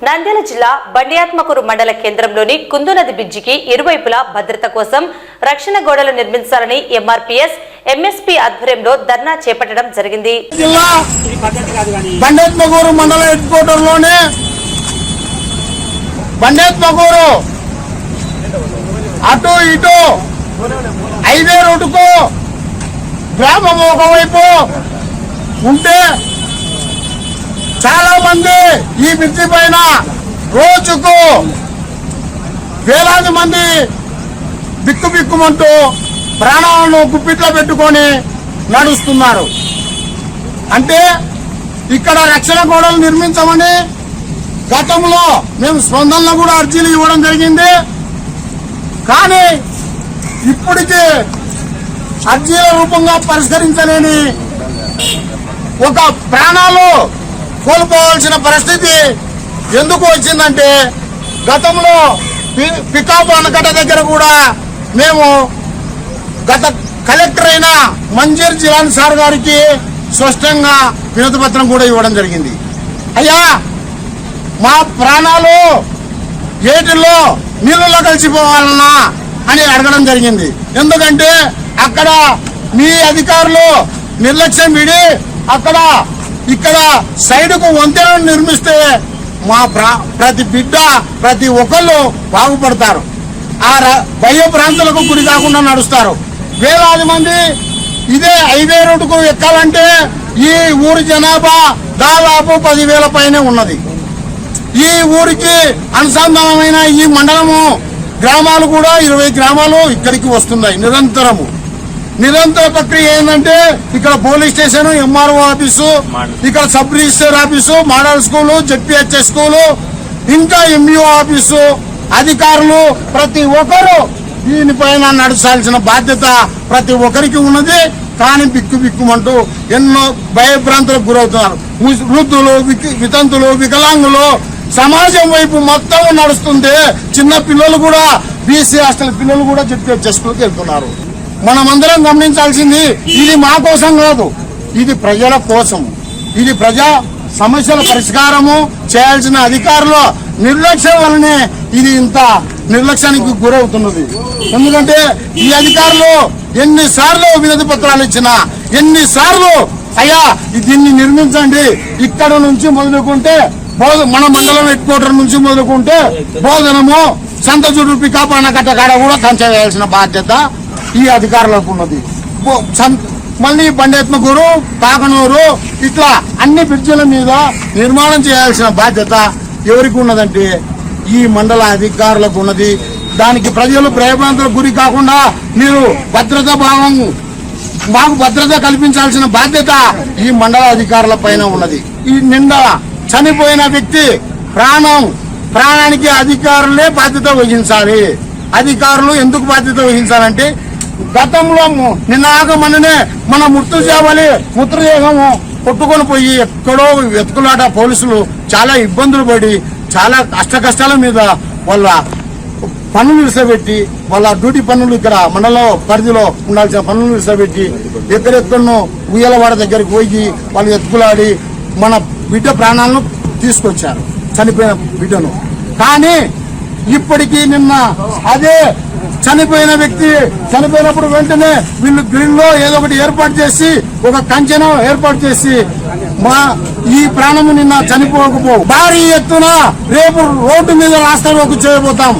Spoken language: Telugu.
నంద్యాల జిల్లా బండియాత్మకూరు మండల కేంద్రంలోని కుందునది బ్రిడ్జికి ఇరువైపులా భద్రత కోసం రక్షణ గోడలు నిర్మించాలని ఎంఆర్పీఎస్ ఎంఎస్పీ ఆధ్వర్యంలో ధర్నా చేపట్టడం జరిగింది. జిల్లా బండేత్మగూరు మండల హెడ్ క్వార్టర్లోనే బండేత్మగూరు అటు ఇటు హైవే రోడ్డుకు గ్రామం ఒకవైపు ఉంటే చాలా మంది ఈ బ్రిడ్జి పైన రోజుకు వేలాది మంది బిక్కు బిక్కుమంటూ ప్రాణాలను గుప్పిట్లో పెట్టుకొని నడుస్తున్నారు. అంటే ఇక్కడ రక్షణ గోడలు నిర్మించమని గతంలో మేము స్పందనలో కూడా అర్జీలు ఇవ్వడం జరిగింది. కానీ ఇప్పటికీ అర్జీల రూపంగా పరిష్కరించలేని ఒక ప్రాణాలు కోల్పోవాల్సిన పరిస్థితి ఎందుకు వచ్చిందంటే గతంలో పి- పికాపు దగ్గర కూడా మేము గత కలెక్టర్ అయిన మంజీర్ జిలాన్ సార్ గారికి స్పష్టంగా వినతిపత్రం కూడా ఇవ్వడం జరిగింది. అయ్యా మా ప్రాణాలు ఏటిల్లో నీళ్ళలో కలిసిపోవాలన్నా అని అడగడం జరిగింది. ఎందుకంటే అక్కడ మీ అధికారులు నిర్లక్ష్యం విడి అక్కడ ఇక్కడ సైడ్కు వంతెనను నిర్మిస్తే మా ప్రా- ప్రతి బిడ్డ ప్రతి ఒక్కళ్ళు బాగుపడతారు. ఆ ర- భయ ప్రాంతాలకు గురి కాకుండా నడుస్తారు. వేలాది మంది ఇదే హైవే రోడ్డుకు ఎక్కాలంటే ఈ ఊరి జనాభా దాదాపు పదివేల పైనే ఉన్నది. ఈ ఊరికి అనుసంధానమైన ఈ మండలము గ్రామాలు కూడా ఇరవై గ్రామాలు ఇక్కడికి వస్తున్నాయి నిరంతరము. నిరంతర ప్రక్రియ ఏంటంటే ఇక్కడ పోలీస్ స్టేషన్ ఎంఆర్ఓ ఆఫీసు ఇక్కడ sub register office model school ZPHS school ఇంకా ఎంఈఓ ఆఫీసు అధికారులు ప్రతి ఒక్కరు దీనిపైన నడచాల్సిన బాధ్యత ప్రతి ఒక్కరికి ఉన్నది. కానీ బిక్కు బిక్కుమంటూ ఎన్నో భయభ్రాంతులకు గురవుతున్నారు. వృద్ధులు వితంతులు వికలాంగులు సమాజం వైపు మొత్తం నడుస్తుంది చిన్న పిల్లలు కూడా బీసీ హాస్టల్ పిల్లలు కూడా చెప్పి స్కూల్కి వెళ్తున్నారు. మనమందరం గమనించాల్సింది ఇది మా కోసం కాదు ఇది ప్రజల కోసం. ఇది ప్రజా సమస్యల పరిష్కారము చేయాల్సిన అధికారుల నిర్లక్ష్యం వల్లనే ఇది ఇంత నిర్లక్ష్యానికి గురవుతున్నది. ఎందుకంటే ఈ అధికారులు ఎన్నిసార్లు వినతి పత్రాలు ఇచ్చినా ఎన్నిసార్లు అయ్యా దీన్ని నిర్మించండి ఇక్కడ నుంచి మొదలుకుంటే బోధ మన మండలం హెడ్ క్వార్టర్ నుంచి మొదలుకుంటే బోధనము సంత చుట్టూ పికాపాన కట్ట కాడ కూడా కంచె వేయాల్సిన బాధ్యత ఈ అధికారులకు ఉన్నది. మళ్ళీ పండేత్మకూరు కాకనూరు ఇట్లా అన్ని బ్రిడ్జిల మీద నిర్మాణం చేయాల్సిన బాధ్యత ఎవరికి ఉన్నదంటే ఈ మండల అధికారులకు ఉన్నది. దానికి ప్రజలు భయభ్రాంతులకు గురి కాకుండా మీరు భద్రతా భావం మాకు భద్రత కల్పించాల్సిన బాధ్యత ఈ మండల అధికారుల పైన ఉన్నది. ఈ నిండా చనిపోయిన వ్యక్తి ప్రాణం ప్రాణానికి అధికారులే బాధ్యత వహించాలి. అధికారులు ఎందుకు బాధ్యత వహించాలంటే గతంలో ము- నిన్నాక మననే మన మృతు చేయాలి మృతదేహము కొట్టుకొని పోయి ఎక్కడో వెతుకులాట పోలీసులు చాలా ఇబ్బందులు పడి చాలా కష్ట కష్టాల మీద వాళ్ళ పనులు నిలిసబెట్టి వాళ్ళ డ్యూటీ పనులు ఇక్కడ మండలం పరిధిలో ఉండాల్సిన పనులు నిలిసబెట్టి ఎక్కడెక్కడనో ఉయ్యలవాడ దగ్గరికి పోయి వాళ్ళు ఎత్తుకులాడి మన బిడ్డ ప్రాణాలను తీసుకొచ్చారు చనిపోయిన బిడ్డను. కానీ ఇప్పటికీ నిన్న అదే చనిపోయిన వ్యక్తి చనిపోయినప్పుడు వెంటనే వీళ్ళు గ్రిల్లో ఏదో ఒకటి ఏర్పాటు చేసి ఒక కంచెను ఏర్పాటు చేసి మా ఈ ప్రాణము నిన్న చనిపోకపో భారీ ఎత్తున రేపు రోడ్డు మీద రాస్తారోకు చేయబోతాం.